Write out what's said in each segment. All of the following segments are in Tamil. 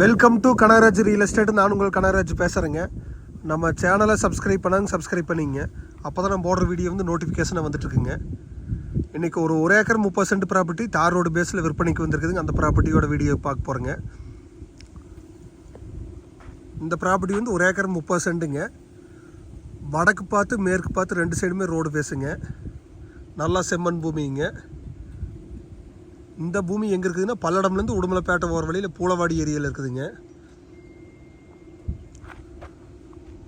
Welcome to Kanagaraj real estate நான் உங்கள் கனகராஜ் பேசுகிறேங்க நம்ம சேனலை சப்ஸ்கிரைப் பண்ணாங்க சப்ஸ்கிரைப் பண்ணிங்க. அப்போ தான் நம்ம போடுற வீடியோ வந்து நோட்டிஃபிகேஷனாக வந்துட்டுருக்குங்க. இன்றைக்கி ஒரு ஒரு ஏக்கர் முப்பது சென்ட் ப்ராப்பர்ட்டி தார் ரோடு பேஸில் விற்பனைக்கு வந்திருக்குதுங்க. அந்த ப்ராப்பர்ட்டியோட வீடியோ பார்க்க போகிறேங்க இந்த ப்ராப்பர்ட்டி வந்து ஒரு ஏக்கர் முப்பது சென்ட்டுங்க வடக்கு பார்த்து மேற்கு பார்த்து ரெண்டு சைடுமே ரோடு பேசுங்க நல்லா செம்மண் பூமிங்க. இந்த பூமி எங்கே இருக்குதுன்னா பல்லடம்லேருந்து உடுமலைப்பேட்டை போகிற வழியில் பூளவாடி ஏரியாவில் இருக்குதுங்க.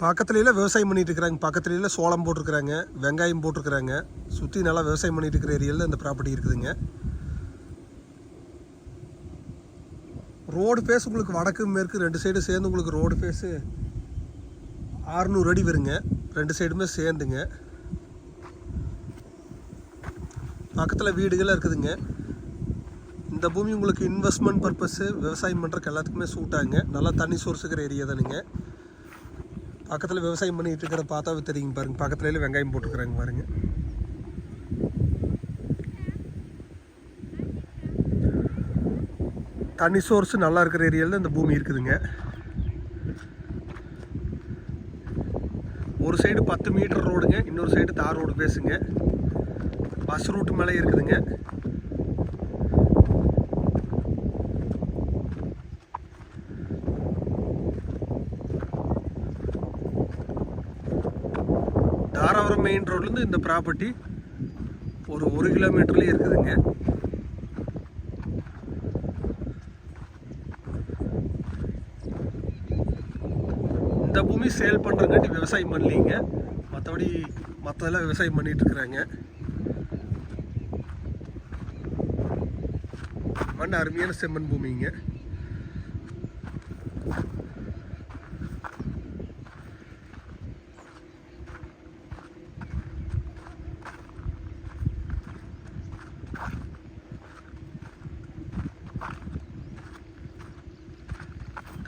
பக்கத்துலலாம் விவசாயம் பண்ணிட்டு இருக்கிறாங்க. பக்கத்துலலாம் சோளம் போட்டிருக்கிறாங்க வெங்காயம் போட்டிருக்கிறாங்க. சுற்றி நல்லா விவசாயம் பண்ணிட்டு இருக்கிற ஏரியாவில் இந்த ப்ராப்பர்ட்டி இருக்குதுங்க. ரோடு ஃபேஸ் உங்களுக்கு வடக்கு மேற்கு ரெண்டு சைடும் சேர்ந்து உங்களுக்கு ரோடு ஃபேஸு ஆறுநூறு அடி வருங்க. ரெண்டு சைடுமே சேர்ந்துங்க. பக்கத்தில் வீடுகள்லாம் இருக்குதுங்க. இந்த பூமி உங்களுக்கு இன்வெஸ்ட்மெண்ட் பர்பஸ்ஸு விவசாயம் பண்ணுறக்கு எல்லாத்துக்குமே சூட் ஆகுங்க. நல்லா தண்ணி சோர்ஸ் இருக்கிற ஏரியா தானுங்க. பக்கத்தில் விவசாயம் பண்ணிகிட்டு இருக்கிற பார்த்தாவே தெரியுங்க பாருங்க. பக்கத்துலேயே வெங்காயம் போட்டுருக்குறாங்க பாருங்கள் தண்ணி சோர்ஸ் நல்லா இருக்கிற ஏரியாவில் இந்த பூமி இருக்குதுங்க. ஒரு சைடு பத்து மீட்டர் ரோடுங்க இன்னொரு சைடு தார் ரோடு பேசுங்க. பஸ் ரூட்டு மேலே இருக்குதுங்க. தாராபுரம் மெயின் ரோட்லேருந்து இந்த ப்ராப்பர்ட்டி ஒரு ஒரு கிலோமீட்டர்லேயே இருக்குதுங்க. இந்த பூமி சேல் பண்ணுறங்காட்டி விவசாயம் பண்ணலீங்க. மற்றபடி மற்றதெல்லாம் விவசாயம் பண்ணிகிட்டு இருக்கிறாங்க. மண் அருமையான செம்மண் பூமிங்க.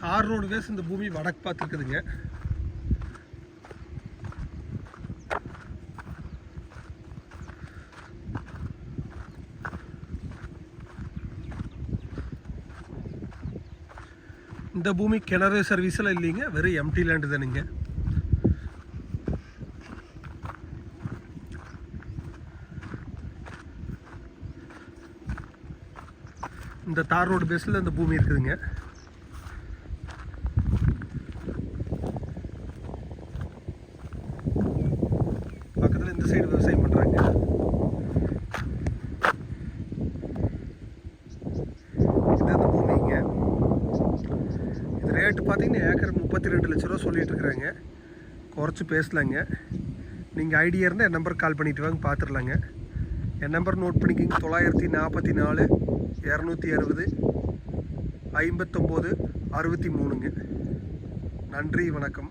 கார் ரோடு வேஸ் இந்த பூமி வடக்கு பார்த்து இருக்குதுங்க இந்த பூமி கிணறு சர்வீஸ்லாம் இல்லைங்க வெறும் எம்டி லேண்டு தானுங்க. இந்த தார் ரோடு பேஸில் இந்த பூமி இருக்குதுங்க. பக்கத்தில் இந்த சைடு விவசாயம் பண்ணுறாங்க இது அந்த பூமிங்க இது ரேட்டு பார்த்தீங்கன்னா ஏக்கர் முப்பத்தி ரெண்டு லட்ச ரூபா சொல்லிட்டு இருக்கிறாங்க. குறைச்சி பேசலாங்க. நீங்கள் ஐடியா இருந்தால் என் நம்பருக்கு கால் பண்ணிட்டு வாங்க பார்த்துடலாங்க என் நம்பர் நோட் பண்ணிக்கிங்க. தொள்ளாயிரத்தி நாற்பத்தி நாலு இரநூத்தி அறுபது ஐம்பத்தொம்போது அறுபத்தி மூணுங்க. நன்றி வணக்கம்.